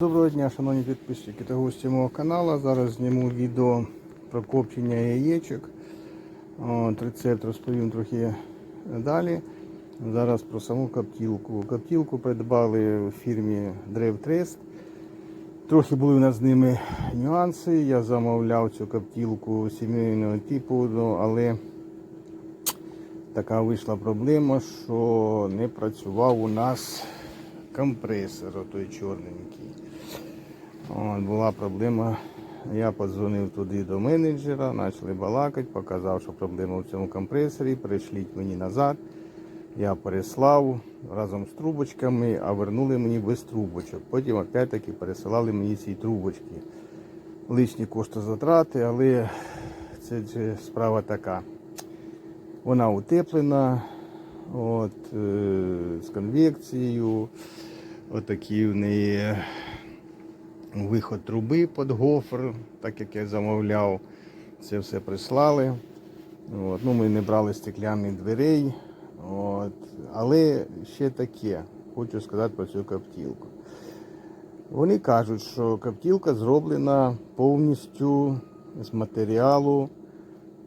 Доброго дня, шановні підписчики та гості мого каналу. Зараз зніму відео про копчення яєчок. От, рецепт розповім трохи далі. Зараз про саму коптілку. Коптілку придбали в фірмі DrevTrest. Трохи були у нас з ними нюанси. Я замовляв цю коптілку сімейного типу, ну, але така вийшла проблема, що не працював у нас компресор, той чорненький. От, була проблема. Я подзвонив туди до менеджера, почали балакати, показав, що проблема в цьому компресорі, перейшліть мені назад. Я переслав разом з трубочками, а вернули мені без трубочок. Потім опять-таки пересилали мені ці трубочки. Лишні кошти затрати, але це ж справа така. Вона утеплена, от, е, з конвекцією, отакий в неї виход труби під гофр, так як я замовляв. Це все прислали. От. Ну, ми не брали стекляних дверей. От. Але ще таке, хочу сказати про цю коптілку. Вони кажуть, що коптілка зроблена повністю з матеріалу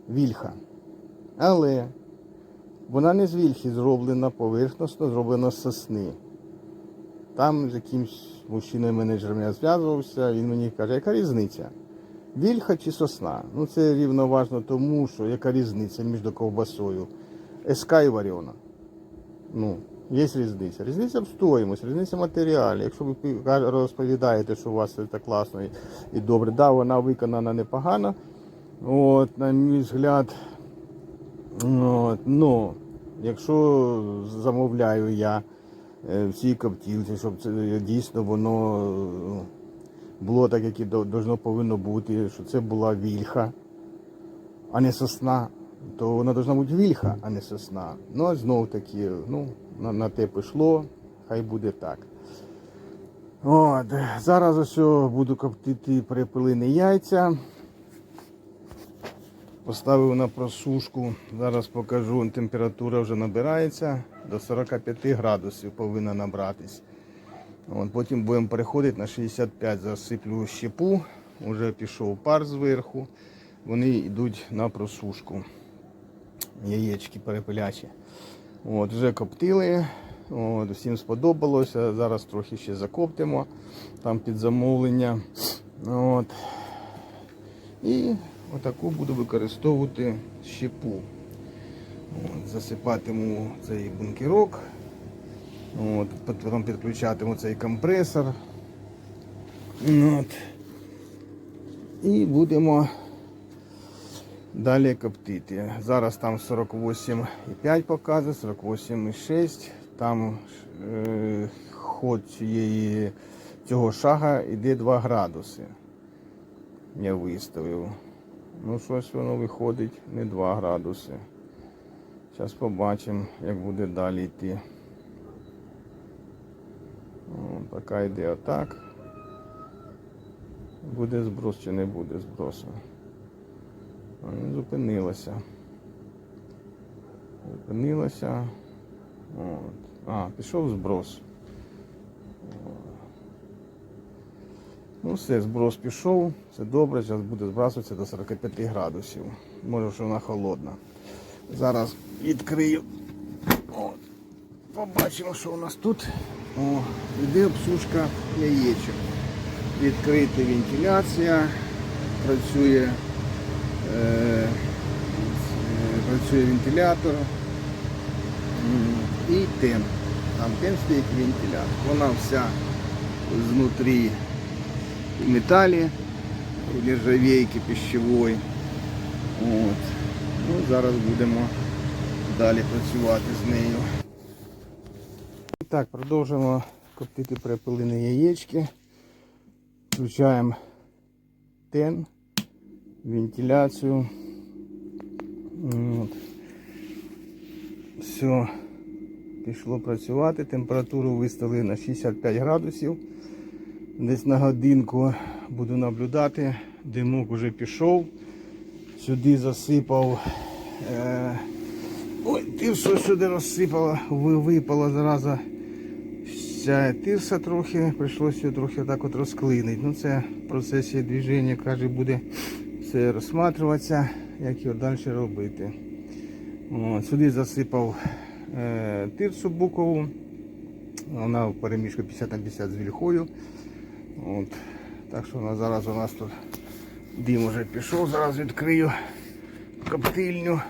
вільха. Але вона не з вільхи зроблена поверхносно, зроблена з сосни. Там з якимсь мужчиною менеджером я зв'язувався, він мені каже, яка різниця? Вільха чи сосна? Ну це рівноважно тому, що яка різниця між ковбасою? СК і варена. Ну, є різниця. Різниця в стоїмості, різниця в матеріалі. Якщо ви розповідаєте, що у вас це класно і, добре, да, вона виконана непогано. От, на мій взгляд, От, ну, якщо замовляю я е, в коптілці, щоб це дійсно воно е, було так, як і должно повинно бути, що це була вільха, а не сосна, то вона повинна бути вільха, а не сосна. Ну, а знов таки, ну, на, на те пішло, хай буде так. От, зараз ось буду коптити перепилені яйця. Поставив на просушку. Зараз покажу, температура вже набирається до 45 градусів повинна набратись. От, потім будемо переходити на 65, засиплю щепу, вже пішов пар зверху. Вони йдуть на просушку. Яєчки перепилячі. От, вже коптили. От, всім сподобалося. Зараз трохи ще закоптимо там під замовлення. От. І отаку буду використовувати щепу. От, засипатиму цей бункерок. От, потім підключатиму цей компресор. От. І будемо далі коптити. Зараз там 48,5 показує, 48,6. Там е, ход цієї, цього шага йде 2 градуси я виставив. Ну, щось воно виходить не 2 градуси. Зараз побачимо, як буде далі йти. О, поки йде отак. Буде зброс чи не буде збросу. Ну, Зупинилося. Зупинилося. От. А, пішов зброс. Ну все, зброс пішов, все добре, зараз буде збрасуватися до 45 градусів. Може, що вона холодна. Зараз відкрию. От. Побачимо, що у нас тут. О, йде обсушка яєчок. Відкрита вентиляція, працює, е, е, працює вентилятор і тен. Там тен стоїть вентилятор. Вона вся знутрі металле, в нержавейки пищевой. От. Ну, зараз будемо далі працювати з нею. І так, продовжуємо коптити перепилені яєчки. Включаємо тен, вентиляцію. От. Все, пішло працювати. Температуру виставили на 65 градусів. Десь на годинку буду наблюдати. Димок вже пішов. Сюди засипав. Е... Ой, ти що сюди розсипало, ви- випало зараза місця тирса трохи, прийшлося його трохи так от розклинити. Ну це в процесі движення, каже, буде все розсматриватися, як його далі робити. От, сюди засипав е, тирсу букову. Вона в переміжку 50 на 50 з вільхою. От. Так що вона зараз у нас тут дим уже пішов, зараз відкрию коптильню.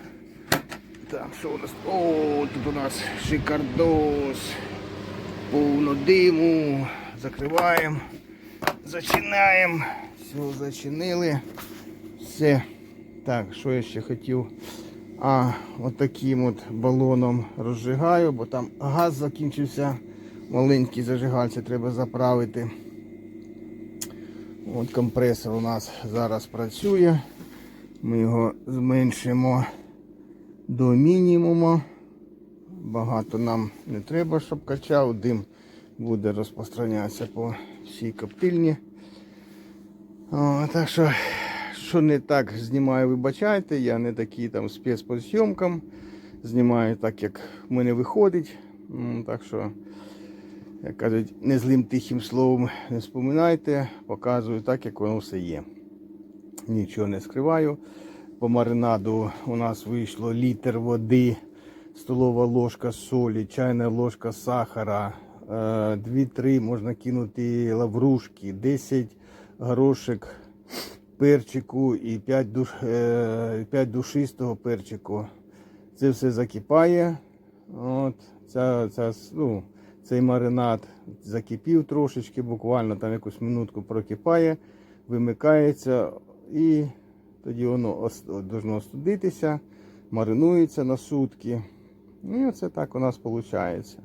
Так, що у нас? О, тут у нас шикардос. Повно диму. Закриваємо. Зачинаємо. Все, зачинили. Все. Так, що я ще хотів? А, от таким от балоном розжигаю, бо там газ закінчився. Маленький зажигальця треба заправити. От компресор у нас зараз працює. Ми його зменшимо до мінімуму. Багато нам не треба, щоб качав. Дим буде розпространятися по всій коптильні. О, так що, що не так знімаю, вибачайте. Я не такий там спец по зйомкам. Знімаю так, як в мене виходить. Так що, як кажуть, не злим тихим словом не споминайте, показую так, як воно все є. Нічого не скриваю. По маринаду у нас вийшло літр води, столова ложка солі, чайна ложка сахара, 2-3 можна кинути лаврушки, 10 горошек перчику і 5, душ, 5 душистого перчику. Це все закипає. От, ця, ця, ну, цей маринад закипів трошечки, буквально там якусь минутку прокипає, вимикається і тоді воно должно остудитися, маринується на сутки. І оце так у нас виходить.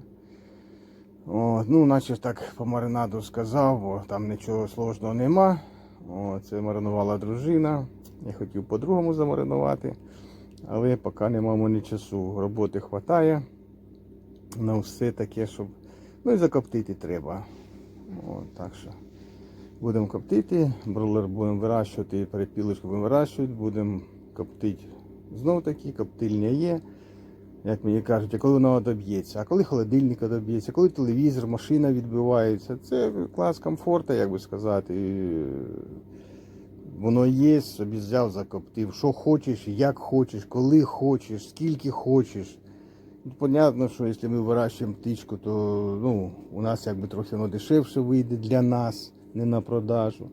От, ну, наче так по маринаду сказав, бо там нічого сложного нема. О, це маринувала дружина. Я хотів по-другому замаринувати, але поки нема мене часу. Роботи вистачає на все таке, щоб. Ну і закоптити треба. От, так що будемо коптити, бройлер будемо вирощувати, перепілочку будемо вирощувати, будемо коптити. Знов таки, коптильня є. Як мені кажуть, а коли вона доб'ється, а коли холодильник доб'ється, коли телевізор, машина відбивається, це клас комфорту, як би сказати. І Воно є, собі взяв, закоптив. Що хочеш, як хочеш, коли хочеш, скільки хочеш. Понятно, що якщо ми вирощуємо птичку, то ну, у нас якби трохи воно дешевше вийде для нас, не на продажу.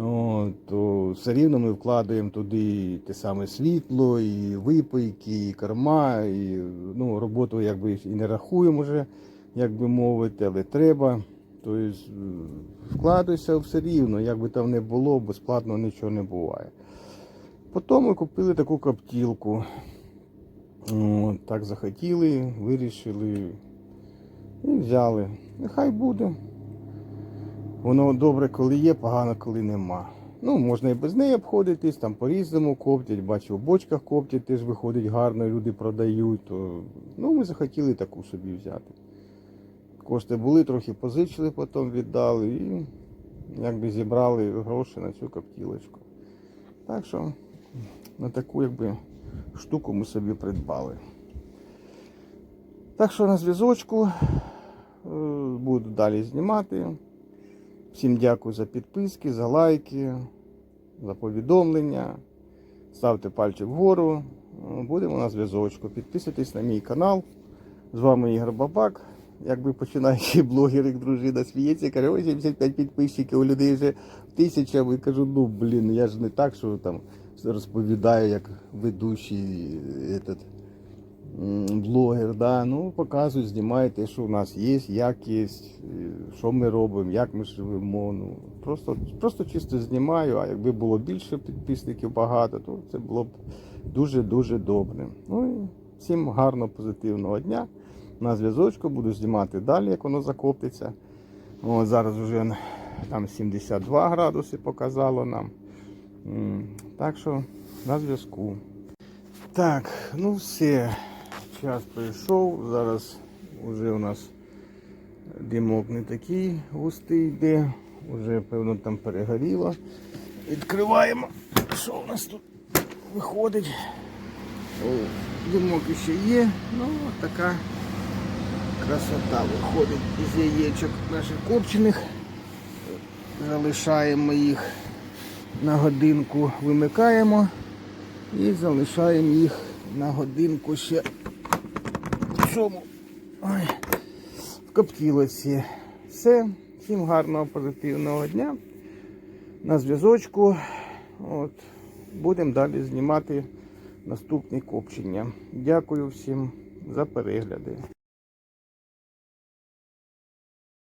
О, то все рівно ми вкладаємо туди те саме світло, і випийки, і корма, і ну, роботу якби і не рахуємо вже, як би мовити, але треба. Тобто вкладуйся все рівно, як би там не було, безплатно нічого не буває. Потім ми купили таку коптілку. Так захотіли, вирішили і взяли. Нехай буде. Воно добре, коли є, погано, коли нема. Ну, можна і без неї обходитись, там по-різному коптять, бачу, в бочках коптять, теж виходить гарно, люди продають. То... Ну, ми захотіли таку собі взяти. Кошти були, трохи позичили, потім віддали і якби зібрали гроші на цю коптілочку. Так що на таку якби штуку ми собі придбали. Так що на зв'язочку е, буду далі знімати. Всім дякую за підписки, за лайки, за повідомлення. Ставте пальчик вгору. Будемо на зв'язочку. Підписуйтесь на мій канал. З вами Ігор Бабак. Якби починаючи блогер, як дружина сміється, каже, ой, 75 підписчиків, у людей вже тисяча. І кажу, ну блін, я ж не так, що там розповідаю, як ведучий этот, блогер. Да? Ну, показую, знімаю те, що у нас є, як є, е, що ми робимо, як ми живемо. Ну, просто, просто чисто знімаю, а якби було більше підписників багато, то це було б дуже-дуже добре. Ну і всім гарного, позитивного дня. На зв'язочку буду знімати далі, як воно закоптиться. О, зараз вже там 72 градуси показало нам. Так що на зв'язку. Так, ну все. Час прийшов. Зараз вже у нас димок не такий густий йде. Уже, певно, там перегоріло. Відкриваємо. Що у нас тут виходить? О, димок ще є. Ну, така красота виходить із яєчок наших копчених. Залишаємо їх на годинку, вимикаємо і залишаємо їх на годинку ще в цьому ой, в коптілоці. Все. Всім гарного позитивного дня. На зв'язочку. От. Будемо далі знімати наступні копчення. Дякую всім за перегляди.